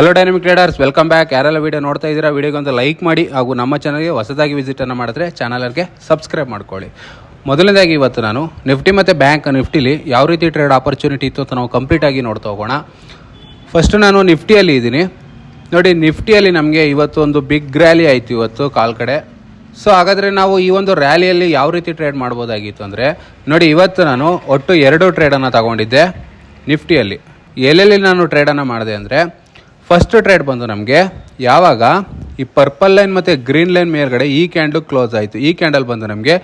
Hello dynamic traders welcome back ಯಾರೆಲ್ಲ video ನೋಡ್ತಾ ಇದ್ದೀರಾ ವೀಡಿಯೋಗೆ ಒಂದು ಲೈಕ್ ಮಾಡಿ ಹಾಗೂ ನಮ್ಮ ಚಾನಲ್ಗೆ ಹೊಸದಾಗಿ ವಿಸಿಟನ್ನು ಮಾಡಿದ್ರೆ ಚಾನಲ್ಗೆ ಸಬ್ಸ್ಕ್ರೈಬ್ ಮಾಡ್ಕೊಳ್ಳಿ. ಮೊದಲನೇದಾಗಿ ಇವತ್ತು ನಾನು ನಿಫ್ಟಿ ಮತ್ತು ಬ್ಯಾಂಕ್ ನಿಫ್ಟಿಲಿ ಯಾವ ರೀತಿ ಟ್ರೇಡ್ ಆಪರ್ಚುನಿಟಿ ಇತ್ತು ಅಂತ ನಾವು ಕಂಪ್ಲೀಟಾಗಿ ನೋಡ್ತಾ ಹೋಗೋಣ. ಫಸ್ಟ್ ನಾನು ನಿಫ್ಟಿಯಲ್ಲಿ ಇದ್ದೀನಿ. ನೋಡಿ ನಿಫ್ಟಿಯಲ್ಲಿ ನಮಗೆ ಇವತ್ತು ಒಂದು ಬಿಗ್ ರ್ಯಾಲಿ ಆಯಿತು ಇವತ್ತು ಕಾಲ್ ಕಡೆ. ಸೊ ಹಾಗಾದರೆ ನಾವು ಈ ಒಂದು ರ್ಯಾಲಿಯಲ್ಲಿ ಯಾವ ರೀತಿ ಟ್ರೇಡ್ ಮಾಡ್ಬೋದಾಗಿತ್ತು ಅಂದರೆ, ನೋಡಿ, ಇವತ್ತು ನಾನು ಒಟ್ಟು ಎರಡು ಟ್ರೇಡನ್ನು ತಗೊಂಡಿದ್ದೆ ನಿಫ್ಟಿಯಲ್ಲಿ ಎಲ್ಲೆಲ್ಲಿ ನಾನು ಟ್ರೇಡನ್ನು ಮಾಡಿದೆ ಅಂದರೆ ಫಸ್ಟ್ ಟ್ರೇಡ್ ಬಂದು ನಮಗೆ, ಯಾವಾಗ? ಈ ಪರ್ಪಲ್ ಲೈನ್ ಮತ್ತು ಗ್ರೀನ್ ಲೈನ್ ಮೇಲ್ಗಡೆ ಈ ಕ್ಯಾಂಡಲ್ ಕ್ಲೋಸ್ ಆಯಿತು. ಈ ಕ್ಯಾಂಡಲ್ ಬಂದು ನಮಗೆ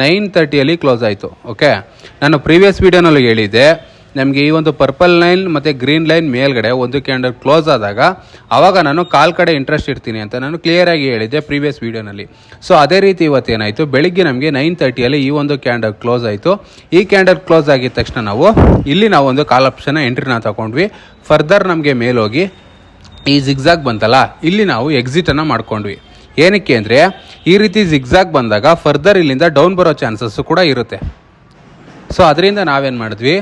ನೈನ್ ತರ್ಟಿಯಲ್ಲಿ ಕ್ಲೋಸ್ ಆಯಿತು ಓಕೆ ನಾನು ಪ್ರೀವಿಯಸ್ ವೀಡಿಯೋನಲ್ಲಿ ಹೇಳಿದ್ದೆ, ನಮಗೆ ಈ ಒಂದು ಪರ್ಪಲ್ ಲೈನ್ ಮತ್ತು ಗ್ರೀನ್ ಲೈನ್ ಮೇಲ್ಗಡೆ ಒಂದು ಕ್ಯಾಂಡಲ್ ಕ್ಲೋಸ್ ಆದಾಗ ಆವಾಗ ನಾನು ಕಾಲ್ ಕಡೆ ಇಂಟ್ರೆಸ್ಟ್ ಇರ್ತೀನಿ ಅಂತ ನಾನು ಕ್ಲಿಯರಾಗಿ ಹೇಳಿದ್ದೆ ಪ್ರೀವಿಯಸ್ ವೀಡಿಯೋನಲ್ಲಿ ಸೊ ಅದೇ ರೀತಿ ಇವತ್ತೇನಾಯಿತು ಬೆಳಿಗ್ಗೆ ನಮಗೆ ನೈನ್ ತರ್ಟಿಯಲ್ಲಿ ಈ ಒಂದು ಕ್ಯಾಂಡಲ್ ಕ್ಲೋಸ್ ಆಯಿತು. ಈ ಕ್ಯಾಂಡಲ್ ಕ್ಲೋಸ್ ಆಗಿದ ತಕ್ಷಣ ನಾವು, ಇಲ್ಲಿ ನಾವು ಒಂದು ಕಾಲ್ ಆಪ್ಷನ್ನ ಎಂಟ್ರಿನ ತಗೊಂಡ್ವಿ. ಫರ್ದರ್ ನಮಗೆ ಮೇಲೋಗಿ ಈ ಜಿಗ್ಜಾಗ್ ಬಂತಲ್ಲ, ಇಲ್ಲಿ ನಾವು ಎಕ್ಸಿಟನ್ನು ಮಾಡ್ಕೊಂಡ್ವಿ. ಏನಕ್ಕೆ ಅಂದರೆ, ಈ ರೀತಿ ಜಿಗ್ಜಾಗ್ ಬಂದಾಗ ಫರ್ದರ್ ಇಲ್ಲಿಂದ ಡೌನ್ ಬರೋ ಚಾನ್ಸಸ್ಸು ಕೂಡ ಇರುತ್ತೆ. ಸೊ ಅದರಿಂದ ನಾವೇನು ಮಾಡಿದ್ವಿ?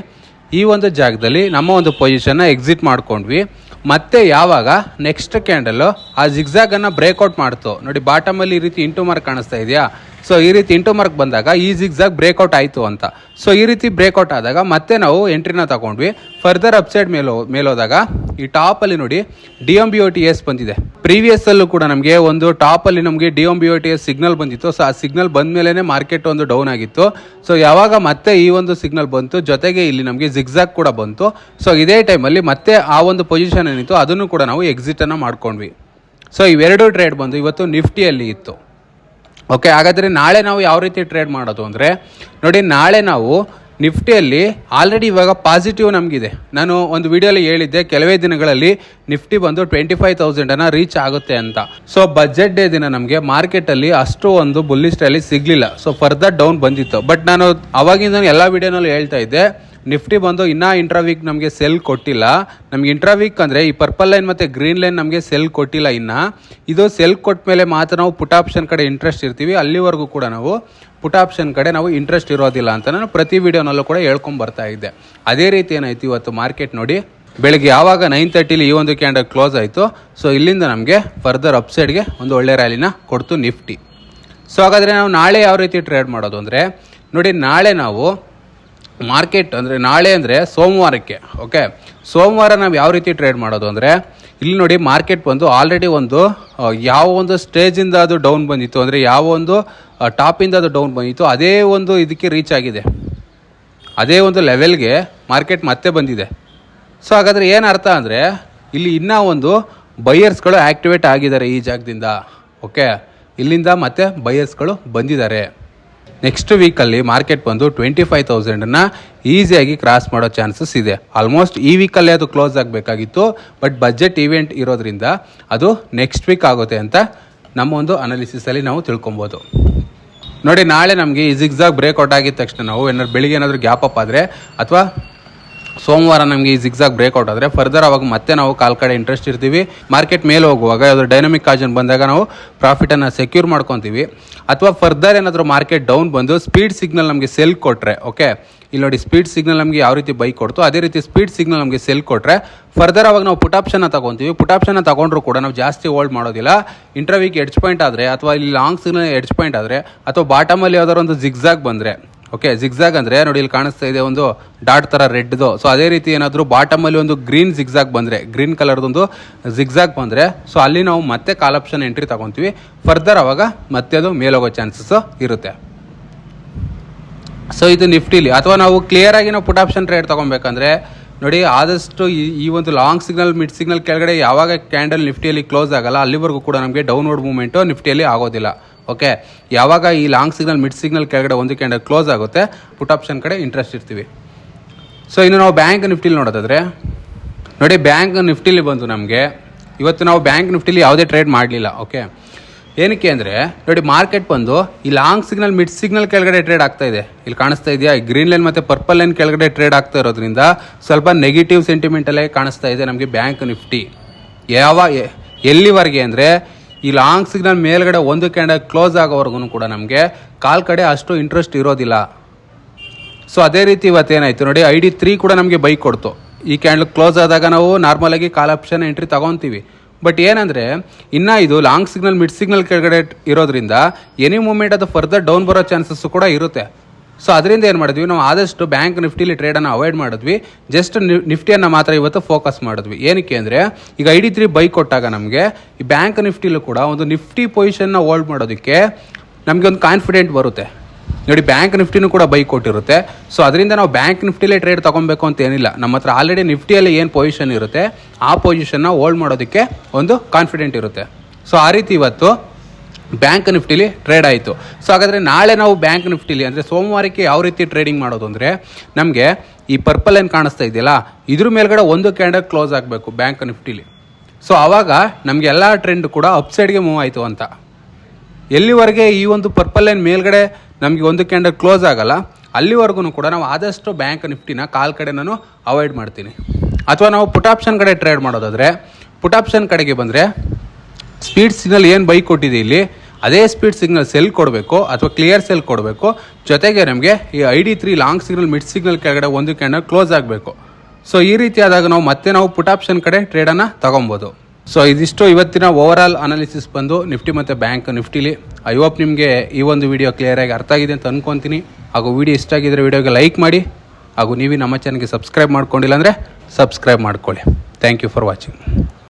ಈ ಒಂದು ಜಾಗದಲ್ಲಿ ನಮ್ಮ ಒಂದು ಪೊಸಿಷನ್ನ ಎಕ್ಸಿಟ್ ಮಾಡ್ಕೊಂಡ್ವಿ. ಮತ್ತೆ ಯಾವಾಗ? ನೆಕ್ಸ್ಟ್ ಕ್ಯಾಂಡಲ್ಲು ಆ ಜಿಗ್ಜಾಗನ್ನು ಬ್ರೇಕ್ಔಟ್ ಮಾಡ್ತು. ನೋಡಿ ಬಾಟಮಲ್ಲಿ ಈ ರೀತಿ ಇಂಟು ಮಾರ್ಕ್ ಕಾಣಿಸ್ತಾ ಇದೆಯಾ? ಸೊ ಈ ರೀತಿ ಇಂಟು ಮಾರ್ಕ್ ಬಂದಾಗ ಈ ಜಿಗ್ಜಾಗ್ ಬ್ರೇಕ್ಔಟ್ ಆಯಿತು ಅಂತ. ಸೊ ಈ ರೀತಿ ಬ್ರೇಕ್ಔಟ್ ಆದಾಗ ಮತ್ತೆ ನಾವು ಎಂಟ್ರಿನ ತಗೊಂಡ್ವಿ. ಫರ್ದರ್ ಅಪ್ಸೈಡ್ ಮೇಲೋ ಮೇಲೋದಾಗ ಈ ಟಾಪಲ್ಲಿ ನೋಡಿ D M B O T S ಬಂದಿದೆ. ಪ್ರೀವಿಯಸ್ ಅಲ್ಲೂ ಕೂಡ ನಮಗೆ ಒಂದು ಟಾಪಲ್ಲಿ ನಮಗೆ D M B O T S signal ಬಂದಿತ್ತು. ಸೊ ಆ ಸಿಗ್ನಲ್ ಬಂದ ಮೇಲೇ ಮಾರ್ಕೆಟ್ ಒಂದು ಡೌನ್ ಆಗಿತ್ತು. ಸೊ ಯಾವಾಗ ಮತ್ತೆ ಈ ಒಂದು ಸಿಗ್ನಲ್ ಬಂತು, ಜೊತೆಗೆ ಇಲ್ಲಿ ನಮಗೆ ಜಿಗ್ಜಾಗ್ ಕೂಡ ಬಂತು. ಸೊ ಇದೇ ಟೈಮಲ್ಲಿ ಮತ್ತೆ ಆ ಒಂದು ಪೊಸಿಷನ್ ಏನಿತ್ತು, ಅದನ್ನು ಕೂಡ ನಾವು ಎಕ್ಸಿಟನ್ನು ಮಾಡ್ಕೊಂಡ್ವಿ. ಸೊ ಇವೆರಡು ಟ್ರೇಡ್ ಬಂದು ಇವತ್ತು ನಿಫ್ಟಿಯಲ್ಲಿ ಇತ್ತು. ಓಕೆ ಹಾಗಾದರೆ ನಾಳೆ ನಾವು ಯಾವ ರೀತಿ ಟ್ರೇಡ್ ಮಾಡೋದು ಅಂದರೆ, ನೋಡಿ, ನಾಳೆ ನಾವು ನಿಫ್ಟಿಯಲ್ಲಿ ಆಲ್ರೆಡಿ ಇವಾಗ ಪಾಸಿಟಿವ್ ನಮಗಿದೆ. ನಾನು ಒಂದು ವಿಡಿಯೋಲಿ ಹೇಳಿದ್ದೆ, ಕೆಲವೇ ದಿನಗಳಲ್ಲಿ ನಿಫ್ಟಿ ಬಂದು ಟ್ವೆಂಟಿ ಫೈವ್ ತೌಸಂಡನ್ನು ರೀಚ್ ಆಗುತ್ತೆ ಅಂತ. ಸೊ ಬಜೆಟ್ ಡೇ ದಿನ ನಮಗೆ ಮಾರ್ಕೆಟಲ್ಲಿ ಅಷ್ಟು ಒಂದು ಬುಲ್ಲಿಸ್ಟಲ್ಲಿ ಸಿಗಲಿಲ್ಲ. ಸೊ ಫರ್ದರ್ ಡೌನ್ ಬಂದಿತ್ತು. ಬಟ್ ನಾನು ಅವಾಗಿಂದ ಎಲ್ಲ ವಿಡಿಯೋನಲ್ಲೂ ಹೇಳ್ತಾ ಇದ್ದೆ, ನಿಫ್ಟಿ ಬಂದು ಇನ್ನೂ ಇಂಟ್ರಾ ವೀಕ್ ನಮಗೆ ಸೆಲ್ ಕೊಟ್ಟಿಲ್ಲ. ನಮಗೆ ಇಂಟ್ರಾ ವೀಕ್ ಅಂದರೆ ಈ ಪರ್ಪಲ್ ಲೈನ್ ಮತ್ತು ಗ್ರೀನ್ ಲೈನ್ ನಮಗೆ ಸೆಲ್ ಕೊಟ್ಟಿಲ್ಲ ಇನ್ನು. ಇದು ಸೆಲ್ ಕೊಟ್ಟ ಮೇಲೆ ಮಾತ್ರ ನಾವು ಪುಟ್ ಆಪ್ಷನ್ ಕಡೆ ಇಂಟ್ರೆಸ್ಟ್ ಇರ್ತೀವಿ. ಅಲ್ಲಿವರೆಗೂ ಕೂಡ ನಾವು ಪುಟ್ ಆಪ್ಷನ್ ಕಡೆ ನಾವು ಇಂಟ್ರೆಸ್ಟ್ ಇರೋದಿಲ್ಲ ಅಂತ ನಾನು ಪ್ರತಿ ವಿಡಿಯೋನಲ್ಲೂ ಕೂಡ ಹೇಳ್ಕೊಂಡು ಬರ್ತಾ ಇದ್ದೆ. ಅದೇ ರೀತಿ ಏನಾಯ್ತು ಇವತ್ತು ಮಾರ್ಕೆಟ್ ನೋಡಿ, ಬೆಳಗ್ಗೆ ಯಾವಾಗ ನೈನ್ ತರ್ಟಿಲಿ ಈ ಒಂದು ಕ್ಯಾಂಡಲ್ ಕ್ಲೋಸ್ ಆಯಿತು. ಸೊ ಇಲ್ಲಿಂದ ನಮಗೆ ಫರ್ದರ್ ಅಪ್ಸೈಡ್ಗೆ ಒಂದು ಒಳ್ಳೆ ರ್ಯಾಲಿನ ಕೊಡ್ತು ನಿಫ್ಟಿ ಸೊ ಹಾಗಾದರೆ ನಾವು ನಾಳೆ ಯಾವ ರೀತಿ ಟ್ರೇಡ್ ಮಾಡೋದು ಅಂದರೆ, ನೋಡಿ ನಾಳೆ ನಾವು ಮಾರ್ಕೆಟ್ ಅಂದರೆ ನಾಳೆ ಅಂದರೆ ಸೋಮವಾರಕ್ಕೆ ಓಕೆ ಸೋಮವಾರ ನಾವು ಯಾವ ರೀತಿ ಟ್ರೇಡ್ ಮಾಡೋದು ಅಂದರೆ, ಇಲ್ಲಿ ನೋಡಿ ಮಾರ್ಕೆಟ್ ಬಂದು ಆಲ್ರೆಡಿ ಒಂದು ಯಾವ ಒಂದು ಸ್ಟೇಜಿಂದ ಅದು ಡೌನ್ ಬಂದಿತ್ತು. ಅಂದರೆ ಯಾವ ಒಂದು ಟಾಪಿಂದ ಅದು ಡೌನ್ ಬಂದಿತ್ತು. ಅದೇ ಒಂದು ಇದಕ್ಕೆ ರೀಚ್ ಆಗಿದೆ. ಅದೇ ಒಂದು ಲೆವೆಲ್ಗೆ ಮಾರ್ಕೆಟ್ ಮತ್ತೆ ಬಂದಿದೆ. ಸೊ ಹಾಗಾದರೆ ಏನು ಅರ್ಥ ಅಂದರೆ, ಇಲ್ಲಿ ಇನ್ನೂ ಒಂದು ಬೈಯರ್ಸ್ಗಳು ಆ್ಯಕ್ಟಿವೇಟ್ ಆಗಿದ್ದಾರೆ ಈ ಜಾಗದಿಂದ. ಓಕೆ ಇಲ್ಲಿಂದ ಮತ್ತೆ ಬೈಯರ್ಸ್ಗಳು ಬಂದಿದ್ದಾರೆ. ನೆಕ್ಸ್ಟ್ ವೀಕಲ್ಲಿ ಮಾರ್ಕೆಟ್ ಬಂದು ಟ್ವೆಂಟಿ ಫೈವ್ ತೌಸಂಡನ್ನು ಈಸಿಯಾಗಿ ಕ್ರಾಸ್ ಮಾಡೋ ಚಾನ್ಸಸ್ ಇದೆ. ಆಲ್ಮೋಸ್ಟ್ ಈ ವೀಕಲ್ಲೇ ಅದು ಕ್ಲೋಸ್ ಆಗಬೇಕಾಗಿತ್ತು. ಬಟ್ ಬಜೆಟ್ ಈವೆಂಟ್ ಇರೋದ್ರಿಂದ ಅದು ನೆಕ್ಸ್ಟ್ ವೀಕ್ ಆಗುತ್ತೆ ಅಂತ ನಮ್ಮ ಒಂದು ಅನಾಲಿಸಿಸಲ್ಲಿ ನಾವು ತಿಳ್ಕೊಬೋದು. ನೋಡಿ, ನಾಳೆ ನಮಗೆ ಈ ಬ್ರೇಕ್ ಬ್ರೇಕ್ಔಟ್ ಆಗಿದ ತಕ್ಷಣ ನಾವು ಏನಾದ್ರು ಬೆಳಿಗ್ಗೆ ಏನಾದರೂ ಗ್ಯಾಪ್ ಅಪ್ ಆದರೆ ಅಥವಾ ಸೋಮವಾರ ನಮಗೆ ಈ ಜಿಗ್ಸಾಗ್ ಬ್ರೇಕ್ಔಟ್ ಆದರೆ ಫರ್ದರ್ ಅವಾಗ ಮತ್ತೆ ನಾವು ಕಾಲ್ ಕಡೆ ಇಂಟ್ರೆಸ್ಟ್ ಇರ್ತೀವಿ. ಮಾರ್ಕೆಟ್ ಮೇಲೆ ಹೋಗುವಾಗ ಯಾವ್ದು ಡೈನಮಿಕ್ ಕಾಜನ್ ಬಂದಾಗ ನಾವು ಪ್ರಾಫಿಟನ್ನು ಸೆಕ್ಯೂರ್ ಮಾಡ್ಕೊತೀವಿ. ಅಥವಾ ಫರ್ದರ್ ಏನಾದರೂ ಮಾರ್ಕೆಟ್ ಡೌನ್ ಬಂದು ಸ್ಪೀಡ್ ಸಿಗ್ನಲ್ ನಮಗೆ ಸೆಲ್ ಕೊಟ್ಟರೆ ಓಕೆ ಇಲ್ಲಿ ನೋಡಿ ಸ್ಪೀಡ್ ಸಿಗ್ನಲ್ ನಮಗೆ ಯಾವ ರೀತಿ ಬೈಕ್ ಕೊಡ್ತು, ಅದೇ ರೀತಿ ಸ್ಪೀಡ್ ಸಿಗ್ನಲ್ ನಮಗೆ ಸೆಲ್ ಕೊಟ್ಟರೆ ಫರ್ದರ್ ಅವಾಗ ನಾವು ಪುಟ್ ಆಪ್ಷನ್ನ ತಗೊತೀವಿ. ಪುಟ್ ಆಪ್ಷನ್ನ ತಗೊಂಡ್ರು ಕೂಡ ನಾವು ಜಾಸ್ತಿ ಹೋಲ್ಡ್ ಮಾಡೋದಿಲ್ಲ. ಇಂಟರ್ವ್ಯೂಗೆ ಎಡ್ಜ್ ಪಾಯಿಂಟ್ ಆದರೆ ಅಥವಾ ಇಲ್ಲಿ ಲಾಂಗ್ ಸಿಗ್ನಲ್ ಎಡ್ಜ್ ಪಾಯಿಂಟ್ ಆದರೆ ಅಥವಾ ಬಾಟಮಲ್ಲಿ ಯಾವ್ದಾದ್ರು ಒಂದು ಜಿಗ್ಸಾಗ್ ಬಂದರೆ ಓಕೆ ಜಿಗ್ಜಾಗ್ ಅಂದರೆ ನೋಡಿ ಇಲ್ಲಿ ಕಾಣಿಸ್ತಾ ಇದೆ ಒಂದು ಡಾಟ್ ಥರ ರೆಡ್ದು ಸೊ ಅದೇ ರೀತಿ ಏನಾದರೂ ಬಾಟಮಲ್ಲಿ ಒಂದು ಗ್ರೀನ್ ಜಿಗ್ಜಾಗ್ ಬಂದರೆ ಗ್ರೀನ್ ಕಲರ್ದೊಂದು ಜಿಗ್ಜಾಗ್ ಬಂದರೆ ಸೊ ಅಲ್ಲಿ ನಾವು ಮತ್ತೆ ಕಾಲ್ ಆಪ್ಷನ್ ಎಂಟ್ರಿ ತಗೊತೀವಿ. ಫರ್ದರ್ ಅವಾಗ ಮತ್ತೆ ಅದು ಮೇಲೋಗೋ ಚಾನ್ಸಸ್ ಇರುತ್ತೆ. ಸೊ ಇದು ನಿಫ್ಟಿಲಿ ಅಥವಾ ನಾವು ಕ್ಲಿಯರ್ ಆಗಿ ನಾವು ಪುಟ್ ಆಪ್ಷನ್ ಟ್ರೇಡ್ ತೊಗೊಬೇಕಂದ್ರೆ, ನೋಡಿ ಆದಷ್ಟು ಈ ಈ ಒಂದು ಲಾಂಗ್ ಸಿಗ್ನಲ್ ಮಿಡ್ ಸಿಗ್ನಲ್ ಕೆಳಗಡೆ ಯಾವಾಗ ಕ್ಯಾಂಡಲ್ ನಿಫ್ಟಿಯಲ್ಲಿ ಕ್ಲೋಸ್ ಆಗಲ್ಲ, ಅಲ್ಲಿವರೆಗೂ ಕೂಡ ನಮಗೆ ಡೌನ್ವರ್ಡ್ ಮೂಮೆಂಟು ನಿಫ್ಟಿಯಲ್ಲಿ ಆಗೋದಿಲ್ಲ. ಓಕೆ? ಯಾವಾಗ ಈ ಲಾಂಗ್ ಸಿಗ್ನಲ್ ಮಿಡ್ ಸಿಗ್ನಲ್ ಕೆಳಗಡೆ ಒಂದು ಕ್ಯಾಂಡಲ್ ಕ್ಲೋಸ್ ಆಗುತ್ತೆ ಪುಟ್ ಆಪ್ಷನ್ ಕಡೆ ಇಂಟ್ರೆಸ್ಟ್ ಇರ್ತೀವಿ ಸೊ ಇನ್ನು ನಾವು ಬ್ಯಾಂಕ್ ನಿಫ್ಟಿಲಿ ನೋಡೋದಾದರೆ, ನೋಡಿ ಬ್ಯಾಂಕ್ ನಿಫ್ಟಿಲಿ ಬಂತು ನಮಗೆ, ಇವತ್ತು ನಾವು ಬ್ಯಾಂಕ್ ನಿಫ್ಟಿಲಿ ಯಾವುದೇ ಟ್ರೇಡ್ ಮಾಡಲಿಲ್ಲ, ಓಕೆ? ಏನಕ್ಕೆ ಅಂದರೆ, ನೋಡಿ ಮಾರ್ಕೆಟ್ ಬಂದು ಈ ಲಾಂಗ್ ಸಿಗ್ನಲ್ ಮಿಡ್ ಸಿಗ್ನಲ್ ಕೆಳಗಡೆ ಟ್ರೇಡ್ ಆಗ್ತಾ ಇದೆ. ಇಲ್ಲಿ ಕಾಣಿಸ್ತಾ ಇದೆಯಾ? ಗ್ರೀನ್ ಲೈನ್ ಮತ್ತು ಪರ್ಪಲ್ ಲೈನ್ ಕೆಳಗಡೆ ಟ್ರೇಡ್ ಆಗ್ತಾ ಇರೋದ್ರಿಂದ ಸ್ವಲ್ಪ ನೆಗೆಟಿವ್ ಸೆಂಟಿಮೆಂಟಲ್ಲೇ ಕಾಣಿಸ್ತಾ ಇದೆ ನಮಗೆ ಬ್ಯಾಂಕ್ ನಿಫ್ಟಿ ಯಾವ, ಎಲ್ಲಿವರೆಗೆ ಅಂದರೆ ಈ ಲಾಂಗ್ ಸಿಗ್ನಲ್ ಮೇಲ್ಗಡೆ ಒಂದು ಕ್ಯಾಂಡಲ್ ಕ್ಲೋಸ್ ಆಗೋವರೆಗೂ ಕೂಡ ನಮಗೆ ಕಾಲ್ ಕಡೆ ಅಷ್ಟು ಇಂಟ್ರೆಸ್ಟ್ ಇರೋದಿಲ್ಲ. ಸೊ ಅದೇ ರೀತಿ ಇವತ್ತೇನಾಯಿತು ನೋಡಿ ಐ ಡಿ ತ್ರೀ ಕೂಡ ನಮಗೆ ಬೈಕ್ ಕೊಡ್ತು. ಈ ಕ್ಯಾಂಡಲ್ ಕ್ಲೋಸ್ ಆದಾಗ ನಾವು ನಾರ್ಮಲಾಗಿ ಕಾಲ್ ಆಪ್ಷನ್ ಎಂಟ್ರಿ ತಗೊತೀವಿ. ಬಟ್ ಏನಂದರೆ, ಇನ್ನು ಇದು ಲಾಂಗ್ ಸಿಗ್ನಲ್ ಮಿಡ್ ಸಿಗ್ನಲ್ ಕೆಳಗಡೆ ಇರೋದ್ರಿಂದ ಎನಿ ಮೂಮೆಂಟ್ ಅದು ಫರ್ದರ್ ಡೌನ್ ಬರೋ ಚಾನ್ಸಸ್ಸು ಕೂಡ ಇರುತ್ತೆ. ಸೊ ಅದರಿಂದ ಏನು ಮಾಡಿದ್ವಿ? ನಾವು ಆದಷ್ಟು ಬ್ಯಾಂಕ್ ನಿಫ್ಟಿಲಿ ಟ್ರೇಡನ್ನು ಅವಾಯ್ಡ್ ಮಾಡಿದ್ವಿ. ಜಸ್ಟ್ ನಿಫ್ಟಿಯನ್ನು ಮಾತ್ರ ಇವತ್ತು ಫೋಕಸ್ ಮಾಡಿದ್ವಿ. ಏನಕ್ಕೆ ಅಂದರೆ, ಈಗ ಐ ಡಿ ತ್ರೀ ಬೈಕ್ ಕೊಟ್ಟಾಗ ನಮಗೆ ಈ ಬ್ಯಾಂಕ್ ನಿಫ್ಟಿಲೂ ಕೂಡ ಒಂದು ನಿಫ್ಟಿ ಪೊಸಿಷನ್ನ ಹೋಲ್ಡ್ ಮಾಡೋದಕ್ಕೆ ನಮಗೆ ಒಂದು ಕಾನ್ಫಿಡೆಂಟ್ ಬರುತ್ತೆ. ನೋಡಿ ಬ್ಯಾಂಕ್ ನಿಫ್ಟಿನೂ ಕೂಡ ಬೈಕ್ ಕೊಟ್ಟಿರುತ್ತೆ. ಸೊ ಅದರಿಂದ ನಾವು ಬ್ಯಾಂಕ್ ನಿಫ್ಟಿಲೇ ಟ್ರೇಡ್ ತೊಗೊಬೇಕು ಅಂತ ಏನಿಲ್ಲ. ನಮ್ಮ ಹತ್ರ ಆಲ್ರೆಡಿ ನಿಫ್ಟಿಯಲ್ಲಿ ಏನು ಪೊಸಿಷನ್ ಇರುತ್ತೆ, ಆ ಪೊಸಿಷನ್ನ ಹೋಲ್ಡ್ ಮಾಡೋದಕ್ಕೆ ಒಂದು ಕಾನ್ಫಿಡೆಂಟ್ ಇರುತ್ತೆ. ಸೊ ಆ ರೀತಿ ಇವತ್ತು ಬ್ಯಾಂಕ್ ನಿಫ್ಟಿಲಿ ಟ್ರೇಡ್ ಆಯಿತು. ಸೊ ಹಾಗಾದರೆ ನಾಳೆ ನಾವು ಬ್ಯಾಂಕ್ ನಿಫ್ಟಿಲಿ, ಅಂದರೆ ಸೋಮವಾರಕ್ಕೆ ಯಾವ ರೀತಿ ಟ್ರೇಡಿಂಗ್ ಮಾಡೋದು ಅಂದರೆ, ನಮಗೆ ಈ ಪರ್ಪಲ್ ಏನು ಕಾಣಿಸ್ತಾ ಇದೆಯಲ್ಲ, ಇದ್ರ ಮೇಲ್ಗಡೆ ಒಂದು ಕ್ಯಾಂಡಲ್ ಕ್ಲೋಸ್ ಆಗಬೇಕು ಬ್ಯಾಂಕ್ ನಿಫ್ಟಿಲಿ. ಸೊ ಆವಾಗ ನಮಗೆ ಎಲ್ಲ ಟ್ರೆಂಡ್ ಕೂಡ ಅಪ್ಸೈಡ್ಗೆ ಮೂವ್ ಆಯಿತು ಅಂತ. ಎಲ್ಲಿವರೆಗೆ ಈ ಒಂದು ಪರ್ಪಲ್ ಲೈನ್ ಮೇಲ್ಗಡೆ ನಮಗೆ ಒಂದು ಕ್ಯಾಂಡಲ್ ಕ್ಲೋಸ್ ಆಗಲ್ಲ, ಅಲ್ಲಿವರೆಗೂ ಕೂಡ ನಾವು ಆದಷ್ಟು ಬ್ಯಾಂಕ್ ನಿಫ್ಟಿನ ಕಾಲ್ ಕಡೆ ನಾನು ಅವಾಯ್ಡ್ ಮಾಡ್ತೀನಿ. ಅಥವಾ ನಾವು ಪುಟ್ ಆಪ್ಷನ್ ಕಡೆ ಟ್ರೇಡ್ ಮಾಡೋದಾದರೆ ಪುಟ್ ಆಪ್ಷನ್ ಕಡೆಗೆ ಬಂದರೆ ಸ್ಪೀಡ್ ಸಿಗ್ನಲ್ ಏನು ಬೈಕ್ ಕೊಟ್ಟಿದೆ ಇಲ್ಲಿ, ಅದೇ ಸ್ಪೀಡ್ ಸಿಗ್ನಲ್ ಸೆಲ್ ಕೊಡಬೇಕು ಅಥವಾ ಕ್ಲಿಯರ್ ಸೆಲ್ ಕೊಡಬೇಕು. ಜೊತೆಗೆ ನಮಗೆ ಈ I D three long signal mid signal ಕೆಳಗಡೆ ಒಂದು ಕ್ಯಾಂಡಲ್ ಕ್ಲೋಸ್ ಆಗಬೇಕು. ಸೊ ಈ ರೀತಿ ಆದಾಗ ನಾವು ಮತ್ತೆ ನಾವು ಪುಟ್ ಆಪ್ಷನ್ ಕಡೆ ಟ್ರೇಡನ್ನು ತಗೊಬೋದು. ಸೊ ಇದಿಷ್ಟು ಇವತ್ತಿನ ಓವರ್ ಆಲ್ ಅನಾಲಿಸಿಸ್ ಬಂದು ನಿಫ್ಟಿ ಮತ್ತು ಬ್ಯಾಂಕ್ ನಿಫ್ಟಿಲಿ. ಐ ಹೋಪ್ ನಿಮಗೆ ಈ ಒಂದು ವಿಡಿಯೋ ಕ್ಲಿಯರಾಗಿ ಅರ್ಥ ಆಗಿದೆ ಅಂತ ಅನ್ಕೊತೀನಿ. ಹಾಗೂ ವಿಡಿಯೋ ಇಷ್ಟ ಆಗಿದ್ರೆ ವಿಡಿಯೋಗೆ ಲೈಕ್ ಮಾಡಿ. ಹಾಗೂ ನೀವು ನಮ್ಮ ಚಾನಲ್ಗೆ ಸಬ್ಸ್ಕ್ರೈಬ್ ಮಾಡ್ಕೊಂಡಿಲ್ಲ ಅಂದರೆ ಸಬ್ಸ್ಕ್ರೈಬ್ ಮಾಡ್ಕೊಳ್ಳಿ. Thank you for watching